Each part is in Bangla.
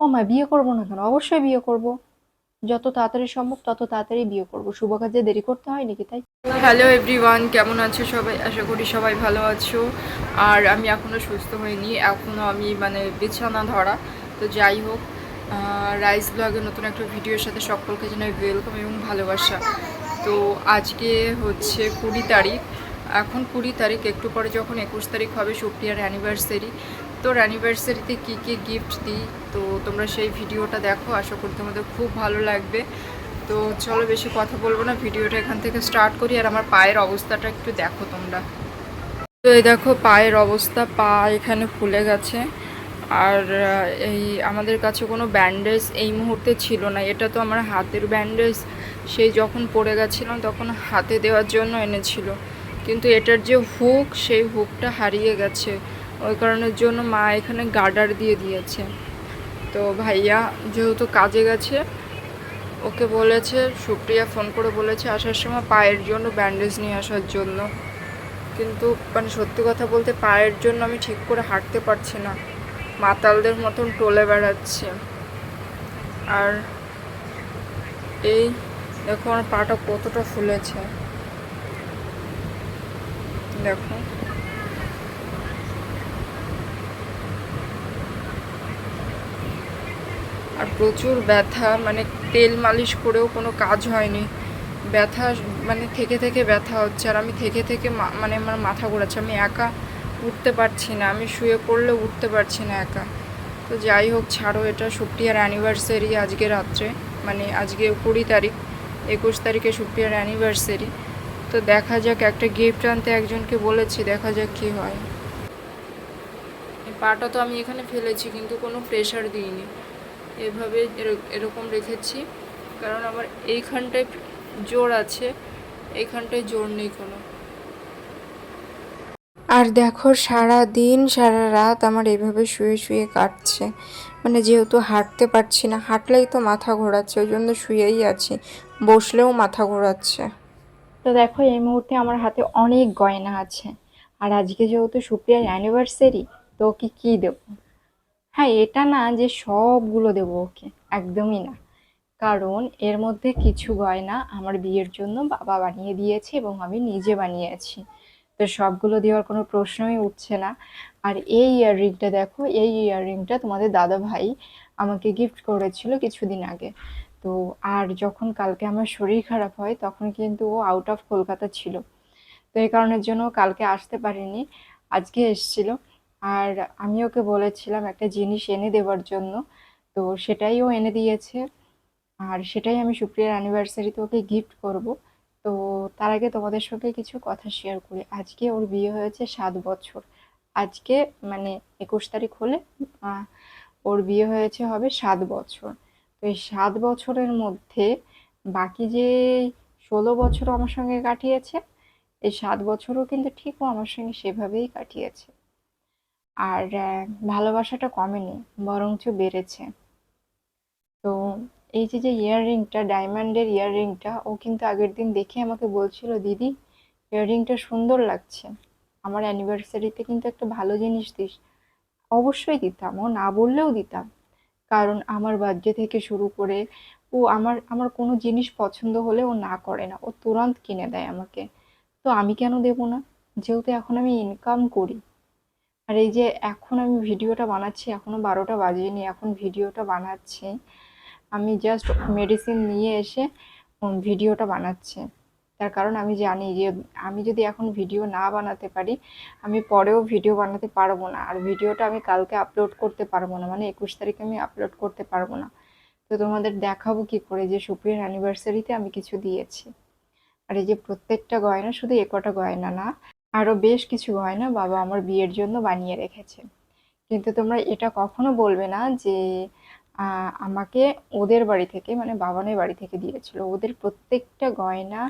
ও মা, বিয়ে করব না কেন? অবশ্যই বিয়ে করব। যত তাড়াতাড়ি সম্ভব, তত তাড়াতাড়ি বিয়ে করব। শুভ কাজে দেরি করতে হয় নাকি তাই? হ্যালো এভরিওয়ান কেমন আছো সবাই? আশা করি সবাই ভালো আছো। আর আমি এখনও সুস্থ হইনি এখনও আমি মানে বিছানা ধরা। তো যাই হোক রাইস ব্লগের নতুন একটা ভিডিওর সাথে সকলকে জানাই ওয়েলকাম এবং ভালোবাসা। তো আজকে হচ্ছে কুড়ি তারিখ। এখন কুড়ি তারিখ, একটু পরে যখন একুশ তারিখ হবে সুপ্রিয়ার অ্যানিভার্সারি তো অ্যানিভার্সারিতে কী কী গিফট দিই? তো তোমরা সেই ভিডিওটা দেখো, আশা করি তোমাদের খুব ভালো লাগবে। তো চলো বেশি কথা বলব না, ভিডিওটা এখান থেকে স্টার্ট করি। আর আমার পায়ের অবস্থাটা একটু দেখো তোমরা। তো এই দেখো পায়ের অবস্থা, পা এখানে ফুলে গেছে। আর এই আমাদের কাছে কোনো ব্যান্ডেজ এই মুহূর্তে ছিল না। এটা তো আমার হাতের ব্যান্ডেজ সেই যখন পড়ে গেছিলাম তখন হাতে দেওয়ার জন্য এনেছিল। কিন্তু এটার যে হুক, সেই হুকটা হারিয়ে গেছে। ওই কারণের জন্য মা এখানে গার্ডার দিয়ে দিয়েছে। তো ভাইয়া যেহেতু কাজে গেছে, ওকে বলেছে, সুপ্রিয়া ফোন করে বলেছে আসার সময় পায়ের জন্য ব্যান্ডেজ নিয়ে আসার জন্য। কিন্তু মানে সত্যি কথা বলতে পায়ের জন্য আমি ঠিক করে হাঁটতে পারছি না। মাতালদের মতন টলে বেড়াচ্ছে। আর এই দেখো আমার পাটা কতটা ফুলেছে। দেখো। আর প্রচুর ব্যথা মানে তেল মালিশ করেও কোনো কাজ হয়নি। ব্যথা মানে থেকে থেকে ব্যথা হচ্ছে। আর আমি থেকে থেকে মানে আমার মাথা ঘোরাচ্ছে। আমি একা উঠতে পারছি না। আমি শুয়ে পড়লেও উঠতে পারছি না একা। তো যাই হোক, ছাড়ো, এটা সুপ্রিয়ার অ্যানিভার্সারি আজকে রাত্রে মানে আজকে কুড়ি তারিখ। একুশ তারিখে সুপ্রিয়ার অ্যানিভার্সারি তো দেখা যাক, একটা গিফট আনতে একজনকে বলেছি, দেখা যাক কী হয়। পাটা তো আমি এখানে ফেলেছি, কিন্তু কোনো প্রেশার দিইনি। এভাবে এর- এরকম রেখেছি। কারণ আমার এইখানটায় জোর আছে, এইখানটায় জোর নেই কোনো। আর দেখো, সারা দিন, সারা রাত আমার এভাবে শুয়ে শুয়ে কাটছে। মানে যেহেতু হাঁটতে পারছি না, হাঁটলেই তো মাথা ঘোরাচ্ছে, ওই জন্য শুয়েই আছি। বসলেও মাথা ঘোরাচ্ছে। তো দেখো, এই মুহূর্তে আমার হাতে অনেক গয়না আছে। আর আজকে যেহেতু সুপ্রিয়ার অ্যানিভার্সারি তো ওকে কী দেবো? হ্যাঁ এটা না যে সবগুলো দেবো ওকে, একদমই না। কারণ এর মধ্যে কিছু গয়না আমার বিয়ের জন্য বাবা বানিয়ে দিয়েছে এবং আমি নিজে বানিয়েছি। তো সবগুলো দেওয়ার কোনো প্রশ্নই উঠছে না। আর এই ইয়াররিংটা দেখো, এই ইয়াররিংটা তোমাদের দাদা ভাই আমাকে গিফট করেছিল কিছুদিন আগে। তো আর যখন কালকে আমার শরীর খারাপ হয়, তখন কিন্তু ও আউট অফ কলকাতা ছিল। তো এই কারণের জন্য কালকে আসতে পারিনি, আজকে এসেছিল। আর আমি ওকে বলেছিলাম একটা জিনিস এনে দেওয়ার জন্য, তো সেটাই ও এনে দিয়েছে। আর সেটাই আমি সুপ্রিয়ার অ্যানিভার্সারিতে ওকে গিফট করব। তো তার আগে তোমাদের সঙ্গে কিছু কথা শেয়ার করি। আজকে ওর বিয়ে হয়েছে সাত বছর। আজকে মানে একুশ তারিখ হলে ওর বিয়ে হয়েছে হবে সাত বছর। তো এই সাত বছরের মধ্যে বাকি যে ষোলো বছর আমার সঙ্গে কাটিয়েছে, এই সাত বছরও কিন্তু ঠিক ও আমার সঙ্গে সেভাবেই কাটিয়েছে। আর ভালোবাসাটা কমেনি, বরঞ্চ বেড়েছে। তো এই যে যে ইয়াররিংটা ডায়মন্ডের ইয়াররিংটা ও কিন্তু আগের দিন দেখে আমাকে বলছিল, দিদি ইয়াররিংটা সুন্দর লাগছে। আমার অ্যানিভার্সারিতে কিন্তু একটা ভালো জিনিস দিস। অবশ্যই দিতাম। ও না বললেও দিতাম। কারণ আমার বার্থডে থেকে শুরু করে ও আমার আমার কোনো জিনিস পছন্দ হলে ও না করে না। ও তুরন্ত কিনে দেয় আমাকে। তো আমি কেন দেবো না? যেহেতু এখন আমি ইনকাম করি। আর এই যে, এখন আমি ভিডিওটা বানাচ্ছি এখনও বারোটা বাজেনি, এখন ভিডিওটা বানাচ্ছি। আমি জাস্ট মেডিসিন নিয়ে এসে ভিডিওটা বানাচ্ছি। তার কারণ আমি জানি যে, আমি যদি এখন ভিডিও না বানাতে পারি, আমি পরেও ভিডিও বানাতে পারব না। আর ভিডিওটা আমি কালকে আপলোড করতে পারব না মানে একুশ তারিখে আমি আপলোড করতে পারব না। তো তোমাদের দেখাবো কি করে যে সুপ্রিয়ার অ্যানিভার্সারিতে আমি কিছু দিয়েছি। আর এই যে প্রত্যেকটা গয়না শুধু এ কটা গয়না না আরও বেশ কিছু গয়না বাবা আমার বিয়ের জন্য বানিয়ে রেখেছে। কিন্তু তোমরা এটা কখনো বলবে না যে আমাকে ওদের বাড়ি থেকে মানে বাবানের বাড়ি থেকে দিয়েছিল। ওদের প্রত্যেকটা গয়না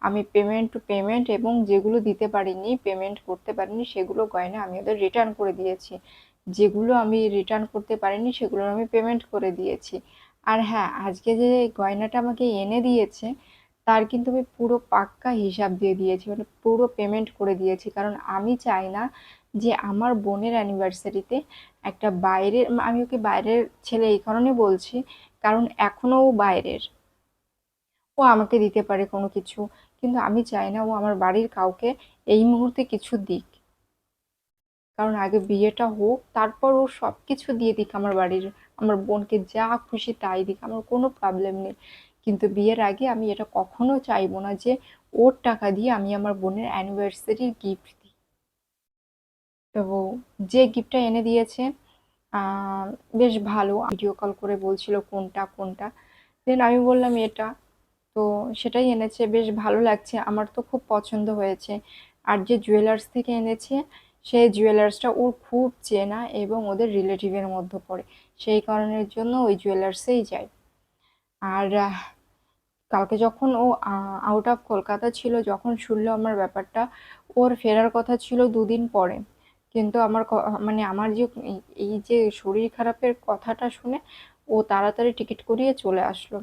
আমি পেমেন্ট টু পেমেন্ট এবং যেগুলো দিতে পারিনি পেমেন্ট করতে পারিনি, সেগুলো গয়না আমি ওদের রিটার্ন করে দিয়েছি। যেগুলো আমি রিটার্ন করতে পারিনি, সেগুলো আমি পেমেন্ট করে দিয়েছি। আর হ্যাঁ আজকে যে গয়নাটা আমাকে এনে দিয়েছে, তার কিন্তু আমি পুরো পাক্কা হিসাব দিয়ে দিয়েছি মানে পুরো পেমেন্ট করে দিয়েছি। কারণ আমি চাই না যে আমার বোনের অ্যানিভার্সারিতে একটা বাইরের আমি ওকে বাইরের ছেলে এই কারণে বলছি, কারণ এখনও ও বাইরের। ও আমাকে দিতে পারে কোনো কিছু, কিন্তু আমি চাই না ও আমার বাড়ির কাউকে এই মুহূর্তে কিছু দিক। কারণ আগে বিয়েটা হোক, তারপর ও সব কিছু দিয়ে দিক আমার বাড়ির, আমার বোনকে যা খুশি তাই দিক, আমার কোনো প্রবলেম নেই। কিন্তু বিয়ের আগে আমি এটা কখনো চাইব না যে ওর টাকা দিয়ে আমি আমার বোনের অ্যানিভার্সারির গিফট তো যে গিফটটা এনে দিয়েছে বেশ ভালো। ভিডিও কল করে বলছিল কোনটা কোনটা। দেন আমি বললাম এটা। তো সেটাই এনেছে, বেশ ভালো লাগছে। আমার তো খুব পছন্দ হয়েছে। আর যে জুয়েলার্স থেকে এনেছে, সেই জুয়েলার্সটা ওর খুব চেনা এবং ওদের রিলেটিভের মধ্যে পড়ে। সেই কারণের জন্য ওই জুয়েলার্সেই যায়। আর কালকে যখন ও আউট অফ কলকাতা ছিল, যখন শুনলো আমার ব্যাপারটা, ওর ফেরার কথা ছিল দুদিন পরে। কিন্তু আমার মানে আমার যে এই যে শরীর খারাপের কথাটা শুনে ও তাড়াতাড়ি টিকিট করিয়ে চলে আসলো।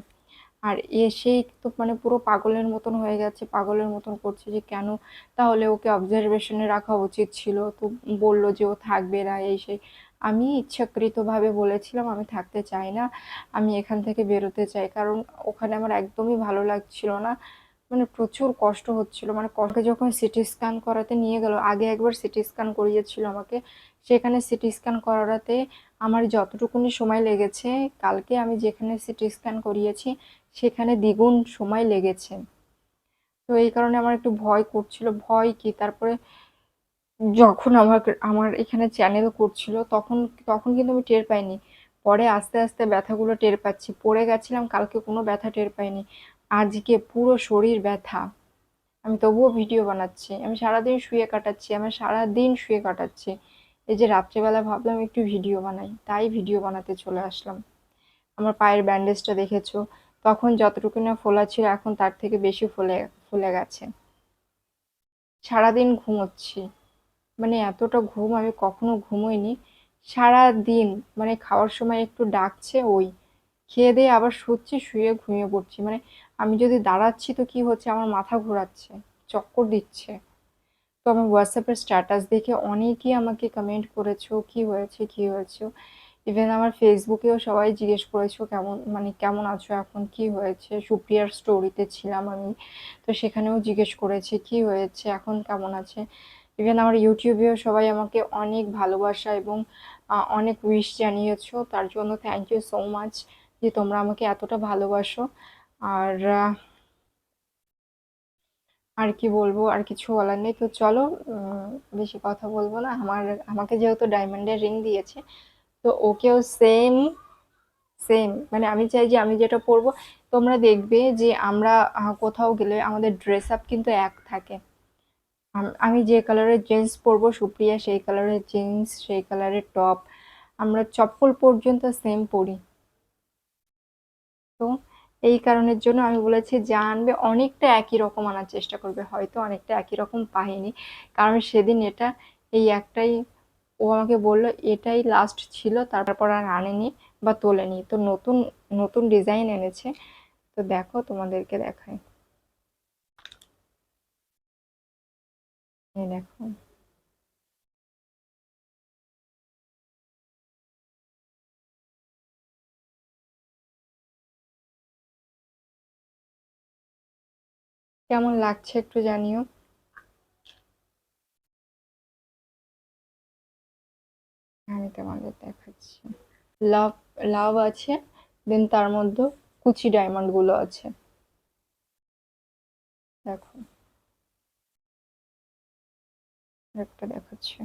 আর এসেই তো মানে পুরো পাগলের মতন হয়ে গেছে, পাগলের মতন করছে যে কেন তাহলে ওকে অবজারভেশনে রাখা উচিত ছিল? তো বলল যে ও থাকবে না, এই সেই। আমি ইচ্ছাকৃতভাবে বলেছিলাম, আমি থাকতে চাই না, আমি এখান থেকে বেরোতে চাই। কারণ ওখানে আমার একদমই ভালো লাগছিল না। মানে প্রচুর কষ্ট হচ্ছিল। মানে কষ্টে যখন সিটি স্ক্যান করাতে নিয়ে গেল, আগে একবার সিটি স্ক্যান করিয়েছিল আমাকে, সেখানে সিটি স্ক্যান করাতে আমার যতটুকুনি সময় লেগেছে, কালকে আমি যেখানে সিটি স্ক্যান করিয়েছি, সেখানে দ্বিগুণ সময় লেগেছে। তো এই কারণে আমার একটু ভয় করছিল। ভয় কি? তারপরে যখন আমার আমার এখানে চ্যানেল করছিল, তখন তখন কিন্তু আমি টের পাইনি। পরে আস্তে আস্তে ব্যথাগুলো টের পাচ্ছি। পড়ে গেছিলাম, কালকে কোনো ব্যথা টের পাইনি। আজকে পুরো শরীর ব্যথা। আমি তবুও ভিডিও বানাচ্ছি, আমি সারাদিন শুয়ে কাটাচ্ছি আমি সারাদিন শুয়ে কাটাচ্ছি। এই যে রাত্রেবেলা ভাবলাম একটু ভিডিও বানাই, তাই ভিডিও বানাতে চলে আসলাম। আমার পায়ের ব্যান্ডেজটা দেখেছ? তখন যতটুকু না ফোলা ছিল, এখন তার থেকে বেশি ফুলে ফুলে গেছে। সারাদিন ঘুমোচ্ছি। মানে এতটা ঘুম, আমি কখনো ঘুমোইনি। সারা দিন মানে খাওয়ার সময় একটু ডাকছে, ওই। খেয়ে দিয়ে আবার শুচ্ছি, শুয়ে ঘুমিয়ে পড়ছি। মানে আমি যদি দাঁড়াচ্ছি তো কি হচ্ছে? আমার মাথা ঘোরাচ্ছে, চক্কর দিচ্ছে। তো আমার হোয়াটসঅ্যাপের স্ট্যাটাস দেখে অনেকেই আমাকে কমেন্ট করেছ, কি হয়েছে কি হয়েছে? ইভেন আমার ফেসবুকেও সবাই জিজ্ঞেস করেছ কেমন মানে কেমন আছো এখন, কি হয়েছে? সুপ্রিয়ার স্টোরিতে ছিলাম আমি, তো সেখানেও জিজ্ঞেস করেছে, কি হয়েছে, এখন কেমন আছে? ইভেন আমার ইউটিউবেও সবাই আমাকে অনেক ভালোবাসা এবং অনেক উইশ জানিয়েছো। তার জন্য থ্যাংক ইউ সো মাচ যে তোমরা আমাকে এতটা ভালোবাসো। আর আর কি বলব? আর কিছু বলার নেই। তো চলো বেশি কথা বলব না। আমার, আমাকে যেহেতু ডায়মন্ডের রিং দিয়েছে, তো ওকেও সেম সেম মানে আমি চাই যে আমি যেটা পরবো, তোমরা দেখবে যে আমরা কোথাও গেলে আমাদের ড্রেস আপ কিন্তু এক থাকে। আমি যে কালারের জিন্স পরবো, সুপ্রিয়া সেই কালারের জিন্স সেই কালারের টপ আমরা চপ্পল পর্যন্ত সেম পরি। তো এই কারণের জন্য আমি বলেছি যা আনবে অনেকটা একই রকম আনার চেষ্টা করবে, হয়তো অনেকটা একই রকম পাইনি কারণ সেদিন এটা এই একটাই, ও আমাকে বলল এটাই লাস্ট ছিল, তারপর আর আনেনি বা তোলেনি। তো নতুন নতুন ডিজাইন এনেছে। তো দেখো তোমাদেরকে দেখাই। দেখো। কেমন লাগছে একটু জানিও। আমি তোমাদের দেখাচ্ছি। লাভ লাভ আছে, দেন তার মধ্যে কুচি ডায়মন্ডগুলো আছে। দেখো। একটা দেখাচ্ছি।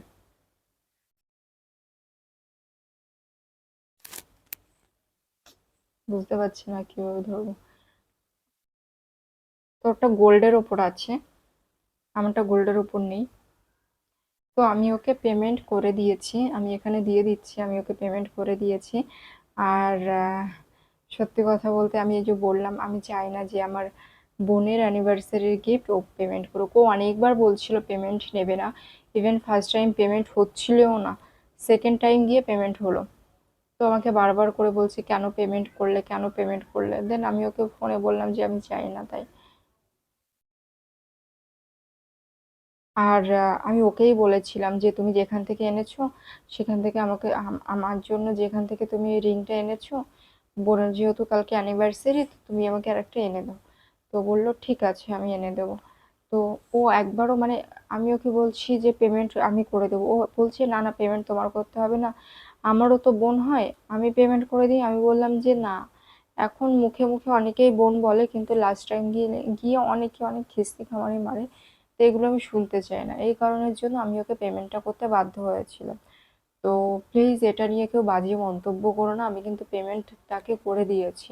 বুঝতে পারছি না কীভাবে ধরবো। তো ওটা গোল্ডের ওপর আছে। আমারটা গোল্ডের ওপর নেই। তো আমি ওকে পেমেন্ট করে দিয়েছি। আমি এখানে দিয়ে দিচ্ছি। আমি ওকে পেমেন্ট করে দিয়েছি। আর সত্যি কথা বলতে আমি এই যে বললাম, আমি চাই না যে আমার বোনের অ্যানিভার্সারির গিফট ও পেমেন্ট করুক। ও অনেকবার বলছিল পেমেন্ট নেবে না। ইভেন ফার্স্ট টাইম পেমেন্ট হচ্ছিলও না। সেকেন্ড টাইম গিয়ে পেমেন্ট হলো। তো আমাকে বারবার করে বলছে, কেন পেমেন্ট করলে? কেন পেমেন্ট করলে? দেন আমি ওকে ফোনে বললাম যে, আমি চাই না তাই। আর আমি ওকেই বলেছিলাম যে তুমি যেখান থেকে এনেছো, সেখান থেকে আমাকে আমার জন্য যেখান থেকে তুমি রিংটা এনেছো, বোনের যেহেতু কালকে অ্যানিভার্সারি তুমি আমাকে আরেকটা এনে দাও। তো বলল, ঠিক আছে, আমি এনে দেবো। তো ও একবারও মানে আমি ওকে বলছি যে পেমেন্ট আমি করে দেবো। ও বলছে, না না পেমেন্ট তোমার করতে হবে না। আমারও তো বোন হয়, আমি পেমেন্ট করে দিই। আমি বললাম যে, না। এখন মুখে মুখে অনেকেই বোন বলে, কিন্তু লাস্ট টাইম গিয়ে গিয়ে অনেকে অনেক খিস্তি খামারি মারে। তো এগুলো আমি শুনতে চাই না। এই কারণের জন্য আমি ওকে পেমেন্টটা করতে বাধ্য হয়েছিলাম। তো প্লিজ এটা নিয়ে কেউ বাজে মন্তব্য করো না, আমি কিন্তু পেমেন্ট তাকে করে দিয়েছি।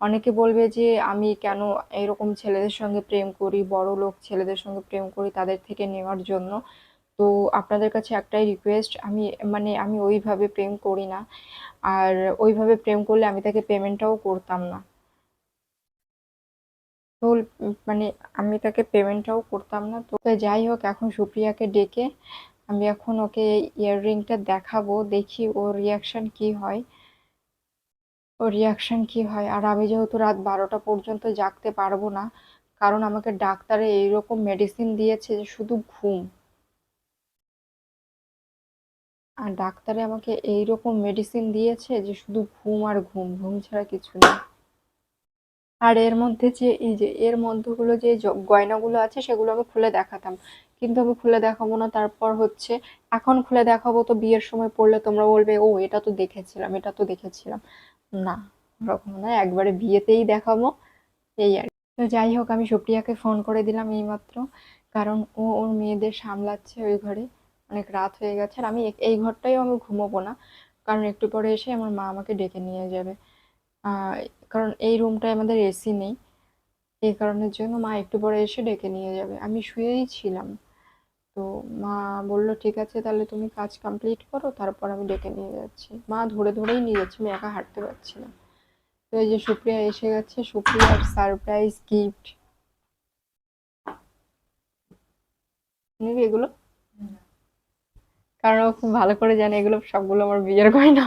অনেকে বলবে যে, আমি কেন এরকম ছেলেদের সঙ্গে প্রেম করি, বড় লোক ছেলেদের সঙ্গে প্রেম করি তাদের থেকে নেওয়ার জন্য? তো আপনাদের কাছে একটাই রিকোয়েস্ট আমি মানে আমি ওইভাবে প্রেম করি না। আর ওইভাবে প্রেম করলে আমি তাকে পেমেন্টটাও করতাম না। উম মানে আমি তাকে পেমেন্টটাও করতাম না। তো যাই হোক, এখন সুপ্রিয়াকে ডেকে আমি এখন ওকে ইয়াররিংটা দেখাবো, দেখি ওর রিয়াকশান কি হয়। ওর রিয়াকশান কি হয়? আর আমি যেহেতু রাত বারোটা পর্যন্ত জাগতে পারব না, কারণ আমাকে ডাক্তারে এইরকম মেডিসিন দিয়েছে যে শুধু ঘুম। আর ডাক্তারে আমাকে এইরকম মেডিসিন দিয়েছে যে শুধু ঘুম আর ঘুম ঘুম ছাড়া কিছু নেই আর এর মধ্যে যে, এই যে, এর মধ্যগুলো যে গয়নাগুলো আছে সেগুলো আমি খুলে দেখাতাম। কিন্তু আমি খুলে দেখাবো না, তারপর হচ্ছে এখন খুলে দেখাবো তো বিয়ের সময় পড়লে তোমরা বলবে, ও, এটা তো দেখেছিলাম, এটা তো দেখেছিলাম। না, ওরকম না, একবারে বিয়েতেই দেখাবো, এই আর। তো যাই হোক, আমি সুপ্রিয়াকে ফোন করে দিলাম এইমাত্র, কারণ ও ওর মেয়েদের সামলাচ্ছে ওই ঘরে, অনেক রাত হয়ে গেছে, আর আমি এই ঘরটাইও আমি ঘুমোবো না, কারণ একটু পরে এসে আমার মা আমাকে ডেকে নিয়ে যাবে। কারণ এই রুমটায় আমাদের এসি নেই। এই কারণের জন্য মা একটু পরে এসে ডেকে নিয়ে যাবে। আমি শুয়েই ছিলাম। তো মা বলল ঠিক আছে তাহলে তুমি কাজ কমপ্লিট করো তারপর আমি ডেকে নিয়ে যাচ্ছি। মা ধরে ধরেই নিয়ে যাচ্ছি আমি একা হাঁটতে পারছি না। তো এই যে সুপ্রিয়া এসে গেছে সুপ্রিয়ার সারপ্রাইজ গিফট নিবি এগুলো? কারণ ও খুব ভালো করে জানে এগুলো সবগুলো আমার বিয়ের গয়না।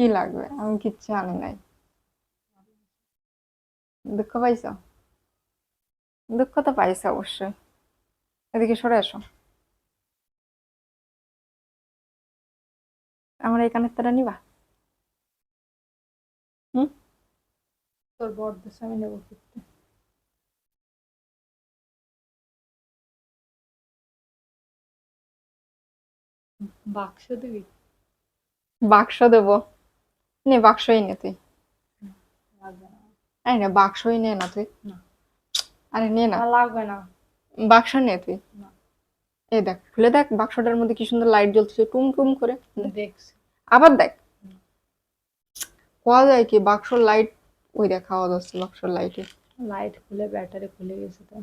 কি লাগবে? আমি কিচ্ছু আনি নাই। দুঃখ পাইছ? দুঃখ তো পাইছে অবশ্যই। এদিকে সরে আসো। আমার এই কানের তারা নিবা? হুম? তোর বড়দের আমি নেব করতে বাক্স দিবি? বাক্স দেবো। নে বাক্সই নে তুই। আরে না বাক্সই নে না তুই। আরে নে না। লাগবে না। বাক্স নে তুই। এই দেখ খুলে দেখ বাক্সটার মধ্যে কি সুন্দর লাইট জ্বলছে টুম টুম করে। দেখছি। আবার দেখ। কোয়া যায় কি বাক্সর লাইট ওই দেখ খাওয়া যাচ্ছে বাক্সর লাইটে লাইট খুলে ব্যাটারি খুলে গেছে তো।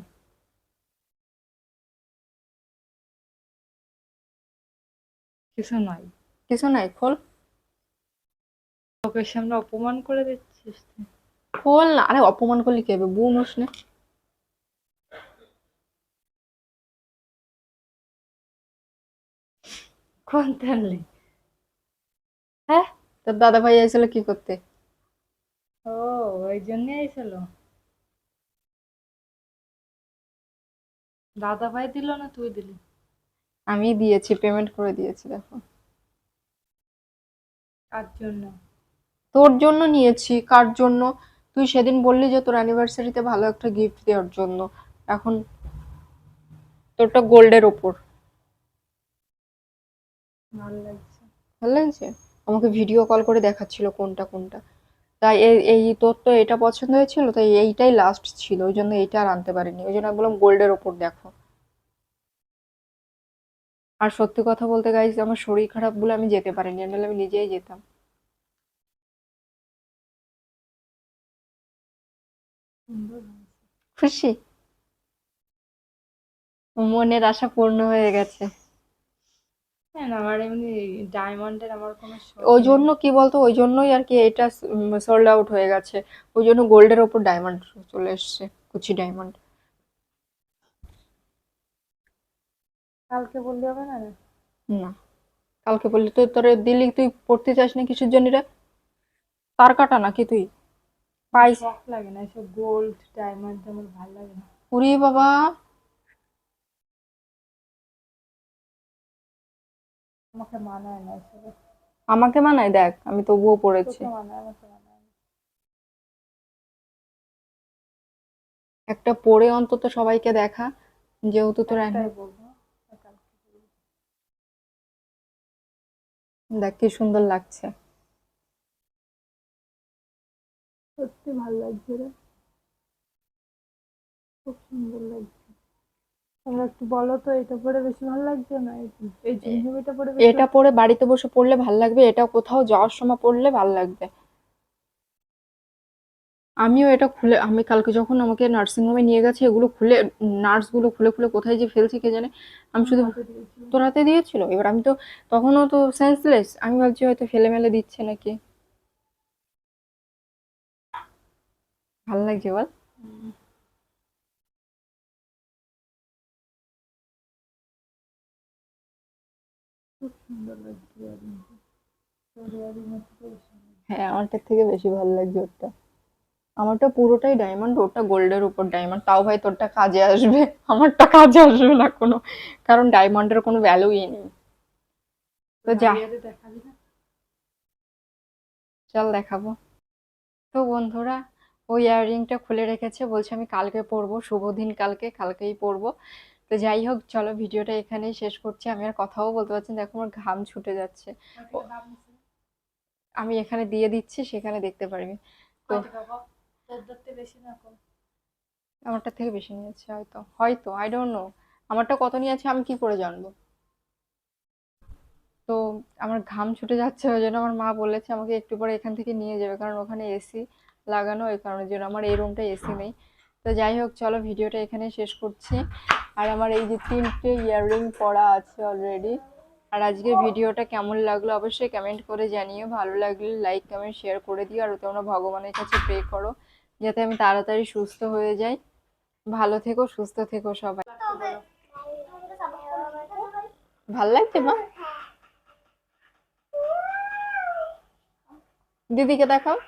কিছু নয় কিছু নাই খোল। লোকের সামনে অপমান করে দিচ্ছিস। খোল না আরে অপমান করলে কি হবে বোন হোস না। কোন তাহলে? হ্যাঁ? তোর দাদা ভাই আইছিল কি করতে? ও ওই জন্যই আইছিল দাদা ভাই দিল না তুই দিলি? আমি দিয়েছি পেমেন্ট করে দিয়েছি দেখো। কার জন্য? তোর জন্য নিয়েছি কার জন্য? তুই সেদিন বললি যে তোর অ্যানিভার্সারিতে ভালো একটা গিফট দেওয়ার জন্য। এখন তোরটা গোল্ডের ওপর। ভালো লাগছে। ভালো লাগছে? আমাকে ভিডিও কল করে দেখাচ্ছিল কোনটা কোনটা। তাই এই এই তোর তো এটা পছন্দ হয়েছিল তাই এইটাই লাস্ট ছিল ওই জন্য এইটা আর আনতে পারিনি। ওই জন্য আমি বললাম গোল্ডের ওপর দেখো। আর সত্যি কথা বলতে গাইস আমার শরীর খারাপ বলে আমি যেতে পারিনি নাহলে আমি নিজেই যেতাম। খুশি? মনের আশা পূর্ণ হয়ে গেছে। হ্যাঁ না, আমার এমনি ডায়মন্ডের আমার কোনো ওই জন্য কি বলতো ওই জন্যই আর কি এটা সোল্ড আউট হয়ে গেছে। ওই জন্য গোল্ডের ওপর ডায়মন্ড চলে এসছে কুচি ডায়মন্ড কালকে বললে হবে না? না। কালকে বললি তুই তোর দিল্লি তুই পড়তে চাস না কিসের জন্য রে? তার কাটা নাকি তুই? পাই লাগে না গোল্ড ডায়মন্ড আমার ভালো লাগে না। বাবা। আমাকে মানায় না আমাকে মানায়? দেখ আমি তবুও পড়েছি। একটা পড়ে অন্তত সবাইকে দেখা যেহেতু তোর দেখ কি সুন্দর লাগছে। সত্যি ভালো লাগছে রে। খুব সুন্দর লাগছে। তোমরা একটু বলো তো এটা পরে বেশি ভালো লাগছে না? এই- ঝুমঝুমিটা পরে এটা পরে বাড়িতে বসে পড়লে ভালো লাগবে এটা কোথাও যাওয়ার সময় পড়লে ভালো লাগবে। আমিও এটা খুলে আমি কালকে যখন আমাকে নার্সিং হোমে নিয়ে গেছে এগুলো খুলে নার্সগুলো খুলে খুলে কোথায় যে ফেলছে কে জানে আমি শুধু। তোর হাতে দিয়েছিল? এবার আমি তো তখনও তো সেন্সলেস আমি ভাবছি হয়তো ফেলে মেলে দিচ্ছে নাকি। ভালো লাগছে বল। হ্যাঁ আমারটার থেকে বেশি ভালো লাগছে ওরটা। আমারটা পুরোটাই ডায়মন্ড ওটা গোল্ডের উপর ডায়মন্ড তাও ভাই তোরটা কাজে আসবে। আমারটা কাজে আসবে না কোনো। কারণ ডায়মন্ডের কোনো ভ্যালুই নেই। তো যা। চল দেখাবো। তো বন্ধুরা ওই ইয়াররিংটা খুলে রেখেছে বলছে আমি কালকে পরবো শুভ দিন কালকে কালকেই পরবো। তো যাই হোক চলো ভিডিওটা এখানেই শেষ করছি। আমি আর কথাও বলতে পারছি দেখো আমার ঘাম ছুটে যাচ্ছে। আমি এখানে দিয়ে দিচ্ছি সেখানে দেখতে পারবি। তো কম। আমারটা থেকে বেশি নিয়েছে হয়তো হয়তো আই ডোন্ট নো আমারটা কত নিয়েছে আমি কি করে জানব? তো আমার ঘাম ছুটে যাচ্ছে ওই জন্য আমার মা বলেছে আমাকে একটু পরে এখান থেকে নিয়ে যাবে কারণ ওখানে এসি লাগানো ওই কারণের জন্য আমার এই রুমটা এসি নেই। তো যাই হোক, চলো ভিডিওটা এখানে শেষ করছি। আর আমার এই যে তিনটে ইয়াররিং পরা আছে অলরেডি আর আজকের ভিডিওটা কেমন লাগল অবশ্যই কমেন্ট করে জানিও। ভালো লাগলে লাইক কমেন্ট শেয়ার করে দিও। আর তোমরা ভগবানের কাছে প্রে করো, যাতে আমি তাড়াতাড়ি সুস্থ হয়ে যাই। ভালো থেকো, সুস্থ থেকো সবাই। ভালো লাগছে, মা? দিদিকে দেখাও।